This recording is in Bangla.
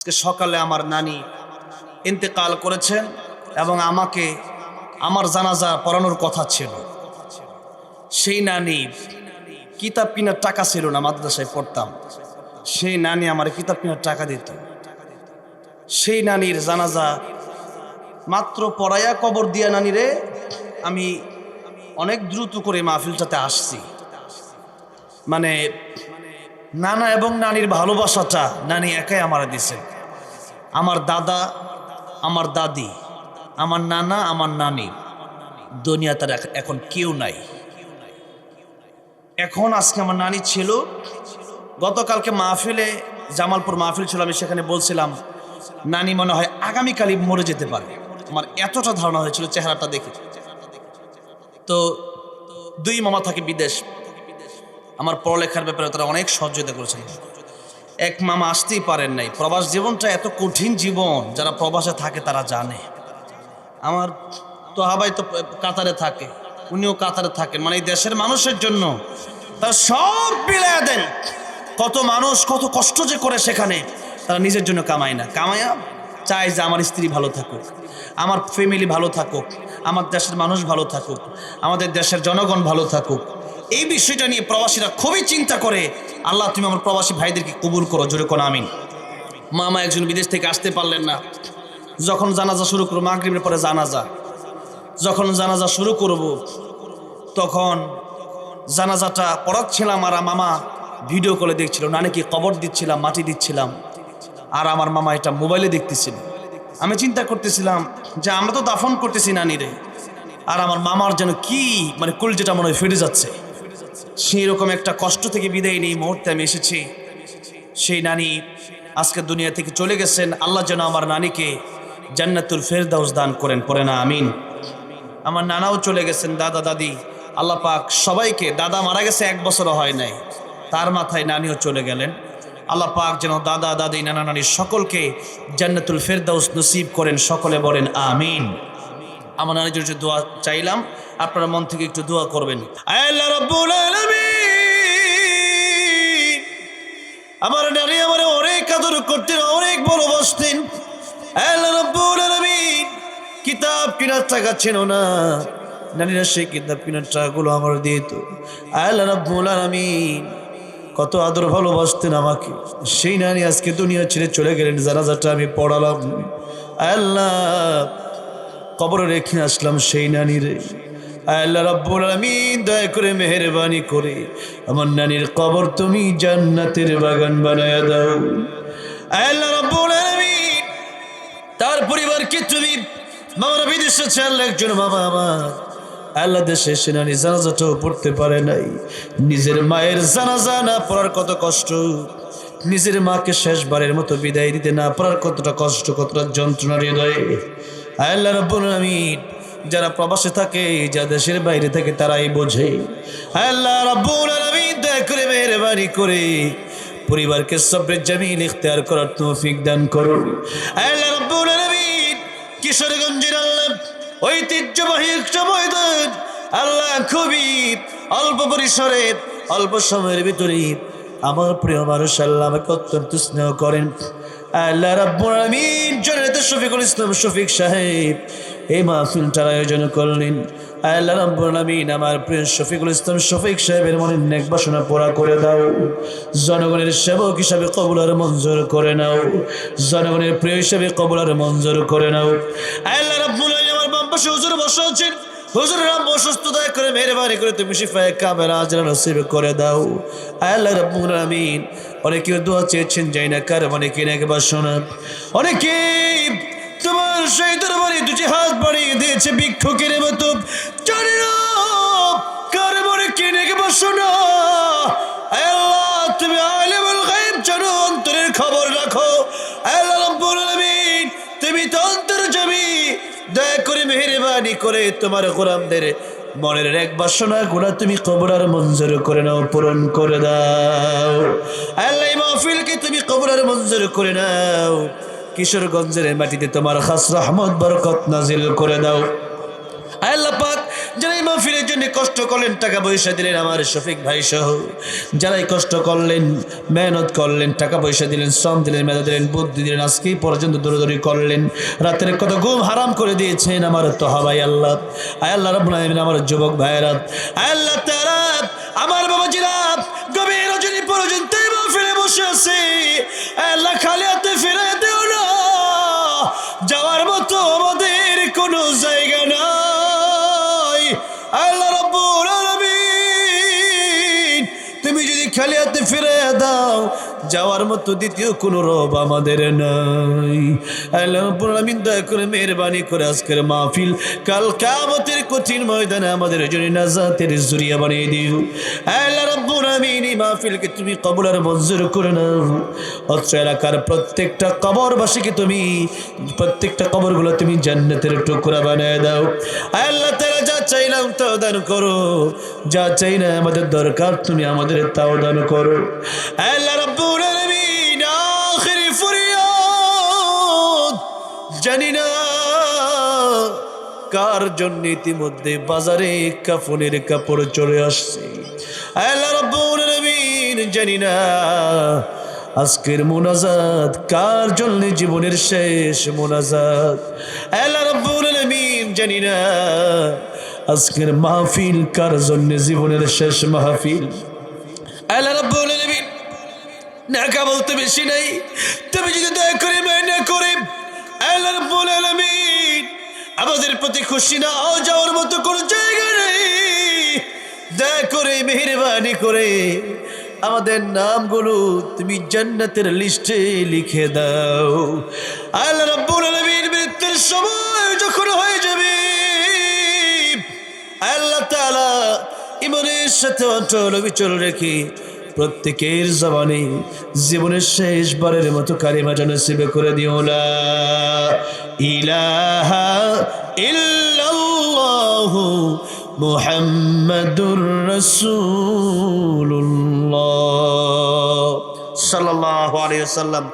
আজকে সকালে আমার নানি ইন্তেকাল করেছেন এবং আমাকে আমার জানাজা পড়ানোর কথা ছিল। সেই নানি কিতাব কেনার টাকা ছিল না, মাদ্রাসায় পড়তাম। সেই নানি আমার কিতাব কেনার টাকা দিত। সেই নানির জানাজা মাত্র পড়াইয়া কবর দিয়া নানিরে আমি অনেক দ্রুত করে মাহফিলটাতে আসছি। মানে নানা এবং নানির ভালোবাসাটা নানি একাই আমার দিছে। আমার দাদা, আমার দাদি, আমার নানা, আমার নানি দুনিয়া তার এখন কেউ নাই। এখন আজকে আমার নানি ছিল। গতকালকে মাহফিলে, জামালপুর মাহফিল ছিল, আমি সেখানে বলছিলাম, নানি মনে হয় আগামীকালই মরে যেতে পারে। আমার এতটা ধারণা হয়েছিল, চেহারাটা দেখে। তো দুই মামা থাকে বিদেশ আমার পড়ালেখার ব্যাপারে তারা অনেক সহযোগিতা করেছেন এক মামা আসতেই পারেন নাই। প্রবাস জীবনটা এত কঠিন জীবন, যারা প্রবাসে থাকে তারা জানে। আমার তো হাবাই তো কাতারে থাকে, উনিও কাতারে থাকেন মানে এই দেশের মানুষের জন্য তারা সব বিলাই দেন। কত মানুষ কত কষ্ট যে করে সেখানে, তারা নিজের জন্য কামায় না। কামায়া চায় যে আমার স্ত্রী ভালো থাকুক, আমার ফ্যামিলি ভালো থাকুক, আমার দেশের মানুষ ভালো থাকুক, আমাদের দেশের জনগণ ভালো থাকুক। এই বিষয়টা নিয়ে প্রবাসীরা খুবই চিন্তা করে। আল্লাহ, তুমি আমার প্রবাসী ভাইদেরকে কবুল করো, জোরে কোন আমিন। মামা একজন বিদেশ থেকে আসতে পারলেন না। যখন জানাজা শুরু করব, মাগরিবের পরে জানাজা। যখন জানাজা শুরু করব, তখন জানাজাটা পড়াচ্ছিলাম আর মামা ভিডিও কলে দেখছিল। নানিকে কবর দিচ্ছিলাম, মাটি দিচ্ছিলাম। আর আমার মামা এটা মোবাইলে দেখতেছিল। আমি চিন্তা করতেছিলাম যে আমরা তো দাফন করতেছি নানিরে। আর আমার মামার যেন কি মানে কুল যেটা মনে হয় ফিরে যাচ্ছে। সেই রকম একটা কষ্ট থেকে বিদায় নেই মুহূর্তে আমি এসেছি। সেই নানি আজকে দুনিয়া থেকে চলে গেছেন। আল্লাহ যেন আমার নানিকে জান্নাতুল ফেরদাউস দান করেন পরে না, আমিন। আমার নানাও চলে গেছেন, দাদা, দাদি। আল্লাহ পাক সবাইকে, দাদা মারা গেছে, এক বছরও হয় নাই। তার মাথায় নানিও চলে গেলেন। আল্লাহ পাক যেন দাদা, দাদি, নানা, নানি সকলকে জান্নাতুল ফেরদাউস নসিব করেন, সকলে বলেন, আমিন। আমার নানির জন্য দোয়া চাইলাম। আপনারা মন থেকে একটু দোয়া করবেন। আমার নানি আমার অনেক আদর করতেন, অনেক ভালোবাসতেন। আল্লাহ কিতাব কেনার টাকা ছিল না। নানিরা সেই কিতাব কেনার টাকাগুলো আমার দিত। আল্লাহ রাব্বুল আলামিন। কত আদর ভালোবাসতেন আমাকে। সেই নানি আজকে দুনিয়া ছেড়ে চলে গেলেন, জানাজাটা আমি পড়ালাম। আল্লাহ। কবরে রেখে আসলাম সেই নানিরে। আল্লাহ রাব্বুল আলামিন, দয়া করে মেহেরবানি করে আমার নানির কবর তুমি জান্নাতের বাগান বানায়া দাও। আল্লাহ রাব্বুল আলামিন, তার পরিবারকে তুমি মামারা বিদেশে চাল একজন বাবা আমার। আল্লাহ দেশে সে নানি জানাজাটাও পড়তে পারে নাই। নিজের মায়ের জানাজা না পড়ার কত কষ্ট। নিজের মাকে শেষবারের মতো বিদায় দিতে না পারার কতটা কষ্ট, কতটা যন্ত্রণার হৃদয়ে। আল্লাহ রব্বুল আলামিন। যারা প্রবাসে থাকে যা দেশের বাইরে থাকে, তারাই বোঝে। আল্লাহ রব্বুল আলামিন, দয়া করে মেহরবানি করে পরিবারকে সবরের জামিল ইখতিয়ার করার তৌফিক দান করুন। আল্লাহ রব্বুল আলামিন, কিশোরগঞ্জের আল্লাহ ঐতিহ্যবাহী ময়দান। আল্লাহ খুবই অল্প পরিসরে, অল্প সময়ের ভিতরে আমার প্রিয় মানুষ আল্লাহ আমাকে অত্যন্ত স্নেহ করেন। আল্লাহ রাব্বুল আলামিন জননেতা শফিকুল ইসলাম, শফিক সাহেব এই মাহফিলটার আয়োজন করলেন। আল্লাহ রাব্বুল আলামিন আমার প্রিয় শফিকুল ইসলাম, শফিক সাহেবের মনে নেক বাসনা পোড়া করে দাও। জনগণের সেবক হিসাবে কবুল আর মঞ্জুর করে নাও। জনগণের প্রিয় হিসাবে কবুল আর মঞ্জুর করে নাও। আল্লাহ রাব্বুল আলামিন আমার বাম পাশে হুজুর বসে আছেন হুজুর, রাম অসুস্থ দয়া করে, মেহরবানি করে তুমি শিফায় কামেল আজরা নসিব করে দাও। আল্লাহ রাব্বুল আমিন অনেকে দোয়া চেয়েছেন, যাই না কার অনেকে একবার বাসনা অনেকে তোমার সেই দরবারে দুটি হাত বাড়িয়ে দিয়েছে ভিক্ষুকের মতো। মেহরবানি করে তোমার গোলামদের মনের এক বাসনা গুণা তুমি কবরার মঞ্জুর করে নাও, পূরণ করে দাও। আল্লাহ মাহফিলকে তুমি কবরার মঞ্জুর করে নাও। কিশোরগঞ্জের মাটিতে তোমার খাস রহমত, বরকত নাজিল করে দাও। আল্লাহ জন্য কষ্ট করলেন, টাকা পয়সা দিলেন আমার শফিক ভাই সহ। যারাই কষ্ট করলেন, মেহনত করলেন, টাকা পয়সা দিলেন, শ্রম দিলেন মেধা দিলেন, বুদ্ধি দিলেন, আজকেই পর্যন্ত দৌড়দৌড়ি করলেন। রাতের কত ঘুম হারাম করে দিয়েছেন আমার তো হাবাই আল্লাহ। আয় আল্লাহ আলামিন আমার যুবক ভাইয়েরা। আয় আল্লাহ তাআলা আমার বাবাজিরা, গভীর রজনী পর্যন্ত মাহফিলে বসে আছে। আয় আল্লাহ খালি হাতে ফিরে দাও। যাওয়ার মতো দ্বিতীয় কোন রব আমাদের নাই। আল্লাহ দয়া করে মেহরবানি করে আজকের মাহফিল কাল কিয়ামতের কঠিন ময়দানে আমাদের জন্য নাজাতের জুরিয়া বানিয়ে দিও। আল্লাহ রাব্বুল আলামিন এই মাহফিলকে তুমি মঞ্জুর করে নাও। অত্র এলাকার প্রত্যেকটা কবরবাসীকে তুমি, প্রত্যেকটা কবরগুলো তুমি জান্নাতের টুকরা বানিয়ে দাও। আল্লাহ যা চাইলাম তাও দান করো। যা চাই না আমাদের দরকার, তুমি আমাদের তাও দান করো। জানি না কার জন্য ইতিমধ্যে বাজারে কাফনের কাপড় চলে আসছে। জানি না আজকের মোনাজাত কার জন্য জীবনের শেষ মোনাজাত। আলামিন জানি না, আজকের মাহফিল কার জন্য জীবনের শেষ মাহফিল? আল্লাহ রাব্বুল আলামিন নাকা বলতে বেশি নাই। তুমি যদি দয়া করে মাইনা করে, আল্লাহ রাব্বুল আলামিন আমাদের প্রতি খুশি না যাওয়ার মতো কোনো জায়গা নেই। দয়া করে, মেহরবানি করে আমাদের নামগুলো তুমি জান্নাতের লিস্টে লিখে দাও। আল্লাহ রাব্বুল আলামিন সাথে অটল অবিচল রেখে প্রত্যেকের জবানে জীবনের শেষবারের মতো কারিমা যেন সেবে করে দিও, লা ইলাহা ইল্লাল্লাহু মুহাম্মাদুর রাসূলুল্লাহ। সাল্লাল্লাহু আলাইহি ওয়াসাল্লাম।